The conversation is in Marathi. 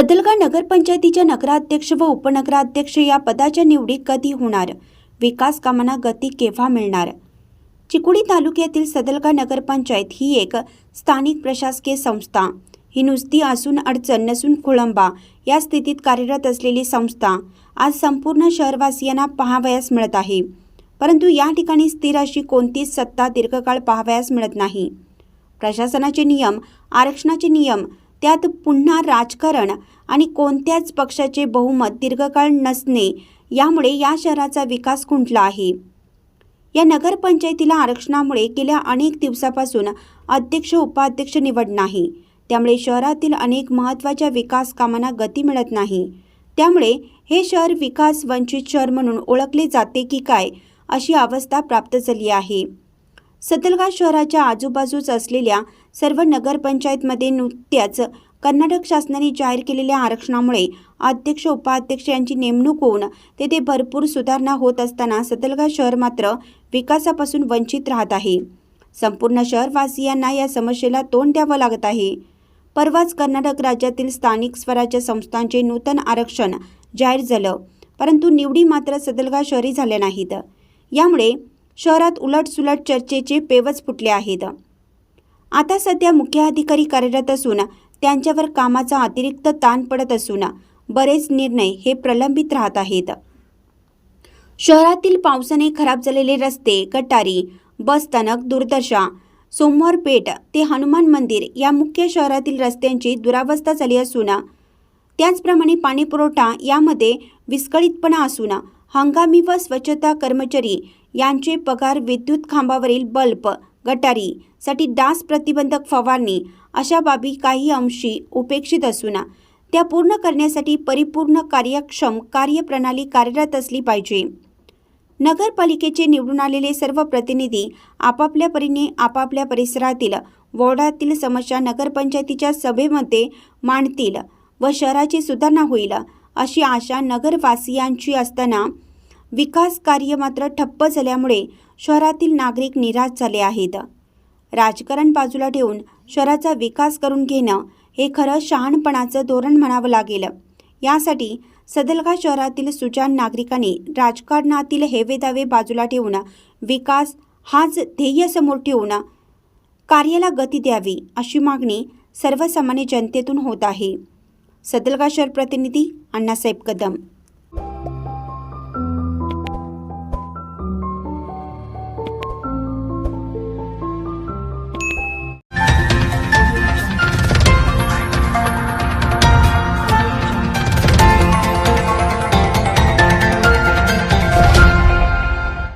सदलगा नगरपंचायतीच्या नगराध्यक्ष व उपनगराध्यक्ष या पदाच्या निवडी कधी होणार? विकास कामांना गती केव्हा मिळणार? चिकोडी तालुक्यातील सदलगा नगरपंचायत ही एक स्थानिक प्रशासकीय संस्था. ही नुसती असून अडचण नसून खोळंबा. या स्थितीत कार्यरत असलेली संस्था. आज संपूर्ण शहरवासियांना पाहावयास मिळत आहे. परंतु या ठिकाणी स्थिर अशी कोणतीच सत्ता दीर्घकाळ पाहावयास मिळत नाही. प्रशासनाचे नियम आरक्षणाचे नियम त्यात पुन्हा राजकारण आणि कोणत्याच पक्षाचे बहुमत दीर्घकाळ नसणे यामुळे या शहराचा विकास खुंटला आहे. या नगरपंचायतीला आरक्षणामुळे गेल्या अनेक दिवसापासून अध्यक्ष उपाध्यक्ष निवड नाही. त्यामुळे शहरातील अनेक महत्त्वाच्या विकास कामांना गती मिळत नाही. त्यामुळे हे शहर विकास वंचित शहर म्हणून ओळखले जाते की काय अशी अवस्था प्राप्त झाली आहे. सतलगा शहराच्या आजूबाजूस असलेल्या सर्व नगरपंचायतमध्ये नुकत्याच कर्नाटक शासनाने जाहीर केलेल्या आरक्षणामुळे अध्यक्ष उपाध्यक्ष यांची नेमणूक होऊन तेथे भरपूर सुधारणा होत असताना सतलगा शहर मात्र विकासापासून वंचित राहत आहे. संपूर्ण शहरवासियांना या समस्येला तोंड द्यावं लागत आहे. परवाच कर्नाटक राज्यातील स्थानिक स्वराज्य संस्थांचे नूतन आरक्षण जाहीर झालं परंतु निवडी मात्र सदलगा शहरी झाल्या नाहीत. यामुळे शहरात उलटसुलट चर्चेचे पेवच फुटले आहेत. आता सध्या मुख्य अधिकारी कार्यरत असून त्यांच्यावर कामाचा अतिरिक्त ताण पडत असून बरेच निर्णय हे प्रलंबित राहत आहेत. शहरातील पावसाने खराब झालेले रस्ते गटारी बसस्थानक दुर्दशा सोमवार पेठ ते हनुमान मंदिर या मुख्य शहरातील रस्त्यांची दुरावस्था झाली असून त्याचप्रमाणे पाणीपुरवठा यामध्ये विस्कळीतपणा असून हंगामी व स्वच्छता कर्मचारी यांचे पगार विद्युत खांबावरील बल्ब गटारी साठी डास प्रतिबंधक फवारणी अशा बाबी काही अंशी उपेक्षित असून त्या पूर्ण करण्यासाठी परिपूर्ण कार्यक्षम कार्यप्रणाली कार्यरत असली पाहिजे. नगरपालिकेचे निवडून आलेले सर्व प्रतिनिधी आपापल्या परीने आपापल्या परिसरातील वॉर्डातील समस्या नगरपंचायतीच्या सभेमध्ये मांडतील व शहराची सुधारणा होईल अशी आशा नगरवासियांची असताना विकास कार्य मात्र ठप्प झाल्यामुळे शहरातील नागरिक निराश झाले आहेत. राजकारण बाजूला ठेवून शहराचा विकास करून घेणं हे खरं शहाणपणाचं धोरण म्हणावं लागेल. यासाठी सदलगा शहरातील सुजाण नागरिकांनी राजकारणातील हेवेदावे बाजूला ठेवून विकास हाच ध्येय समोर ठेवून कार्याला गती द्यावी अशी मागणी सर्वसामान्य जनतेतून होत आहे. सदलगा शहर प्रतिनिधी अण्णासाहेब कदम